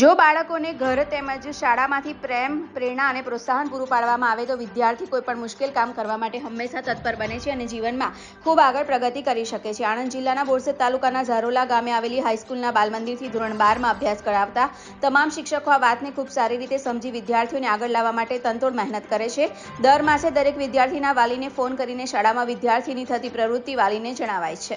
જો બાળકોને ઘર તેમજ શાળામાંથી પ્રેમ, પ્રેરણા અને પ્રોત્સાહન પૂરું પાડવામાં આવે તો વિદ્યાર્થી કોઈ પણ મુશ્કેલ કામ કરવા માટે હંમેશા તત્પર બને છે અને જીવનમાં ખૂબ આગળ પ્રગતિ કરી શકે છે. આણંદ જિલ્લાના બોરસદ તાલુકાના ઝારોલા ગામે આવેલી હાઈસ્કૂલના બાલમંદિરથી ધોરણ બારમાં અભ્યાસ કરાવતા તમામ શિક્ષકો આ વાતને ખૂબ સારી રીતે સમજી વિદ્યાર્થીઓને આગળ લાવવા માટે તનતોડ મહેનત કરે છે. દર માસે દરેક વિદ્યાર્થીના વાલીને ફોન કરીને શાળામાં વિદ્યાર્થીની થતી પ્રવૃત્તિ વાલીને જણાવાય છે.